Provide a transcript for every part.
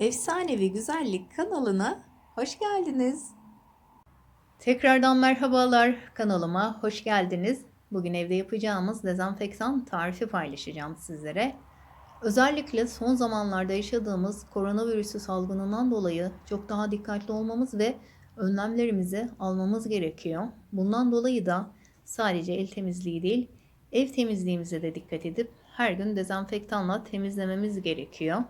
Efsanevi Güzellik kanalına hoş geldiniz. Tekrardan merhabalar kanalıma hoş geldiniz. Bugün evde yapacağımız dezenfektan tarifi paylaşacağım sizlere. Özellikle son zamanlarda yaşadığımız koronavirüsü salgınından dolayı çok daha dikkatli olmamız ve önlemlerimizi almamız gerekiyor. Bundan dolayı da sadece el temizliği değil, ev temizliğimize de dikkat edip her gün dezenfektanla temizlememiz gerekiyor.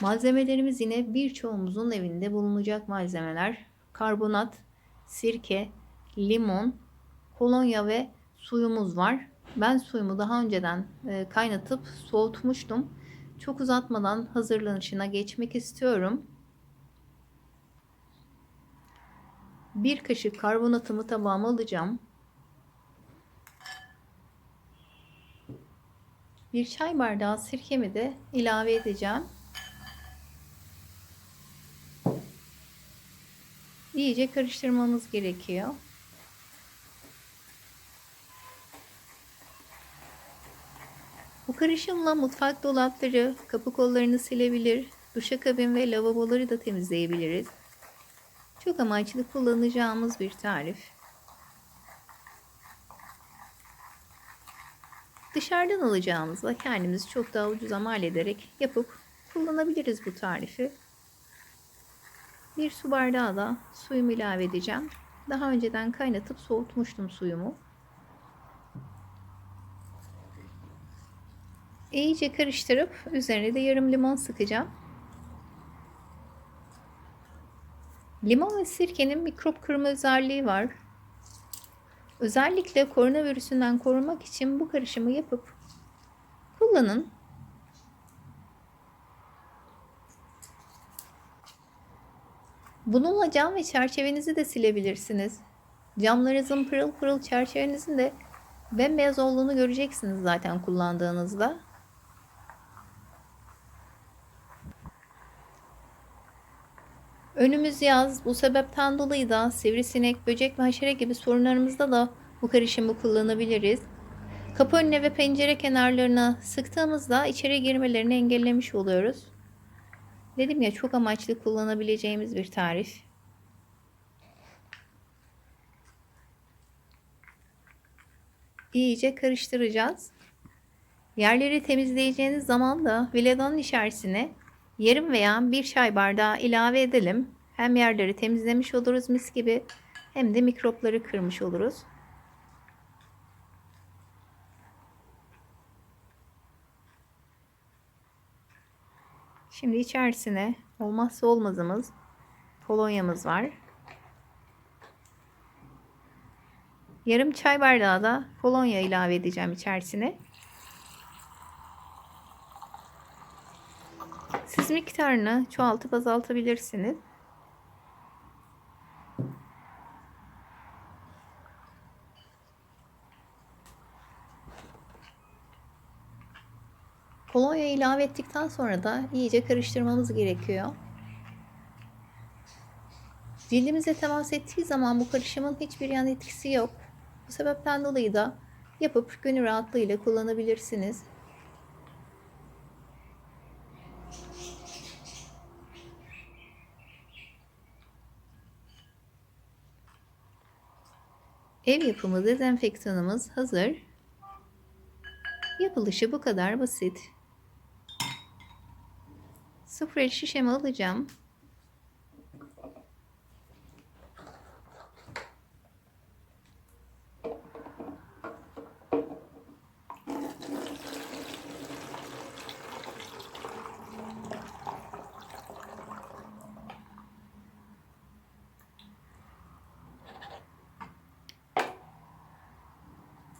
Malzemelerimiz yine birçoğumuzun evinde bulunacak malzemeler. Karbonat, sirke, limon, kolonya ve suyumuz var. Ben suyumu daha önceden e, kaynatıp soğutmuştum. Çok uzatmadan hazırlanışına geçmek istiyorum. Bir kaşık karbonatımı tabağıma alacağım. Bir çay bardağı sirkemi de ilave edeceğim. İyice karıştırmamız gerekiyor. Bu karışımla mutfak dolapları, kapı kollarını silebilir, duşakabin ve lavaboları da temizleyebiliriz. Çok amaçlı kullanacağımız bir tarif. Dışarıdan alacağımızla kendimiz çok daha ucuza mal ederek yapıp kullanabiliriz bu tarifi. Bir su bardağı da suyumu ilave edeceğim. Daha önceden kaynatıp soğutmuştum suyumu. İyice karıştırıp üzerine de yarım limon sıkacağım. Limon ve sirkenin mikrop kırma özelliği var. Özellikle koronavirüsünden korunmak için bu karışımı yapıp kullanın. Bununla cam ve çerçevenizi de silebilirsiniz. Camlarınızın pırıl pırıl çerçevenizin de bembeyaz olduğunu göreceksiniz zaten kullandığınızda. Önümüz yaz. Bu sebepten dolayı da sivrisinek, böcek ve haşere gibi sorunlarımızda da bu karışımı kullanabiliriz. Kapı önüne ve pencere kenarlarına sıktığımızda içeri girmelerini engellemiş oluyoruz. Dedim ya çok amaçlı kullanabileceğimiz bir tarif. İyice karıştıracağız. Yerleri temizleyeceğiniz zaman da viledanın içerisine yarım veya bir çay bardağı ilave edelim. Hem yerleri temizlemiş oluruz mis gibi hem de mikropları kırmış oluruz. Şimdi içerisine olmazsa olmazımız kolonyamız var. Yarım çay bardağı da kolonya ilave edeceğim içerisine. Siz miktarını çoğaltıp azaltabilirsiniz. Kolonya ilave ettikten sonra da iyice karıştırmamız gerekiyor. Cildimize temas ettiği zaman bu karışımın hiçbir yan etkisi yok. Bu sebepten dolayı da yapıp gönül rahatlığıyla kullanabilirsiniz. Ev yapımı dezenfektanımız hazır. Yapılışı bu kadar basit. El şişemi alacağım.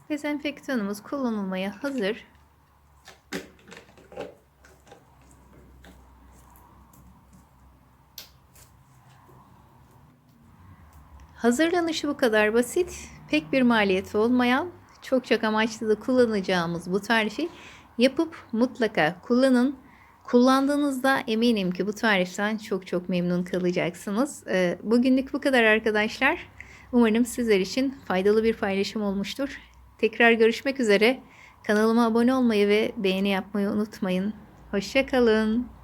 Dezenfektanımız kullanılmaya hazır. Hazırlanışı bu kadar basit, pek bir maliyeti olmayan, çok çok amaçlı da kullanacağımız bu tarifi yapıp mutlaka kullanın. Kullandığınızda eminim ki bu tariften çok çok memnun kalacaksınız. Ee, bugünlük bu kadar arkadaşlar. Umarım sizler için faydalı bir paylaşım olmuştur. Tekrar görüşmek üzere. Kanalıma abone olmayı ve beğeni yapmayı unutmayın. Hoşçakalın.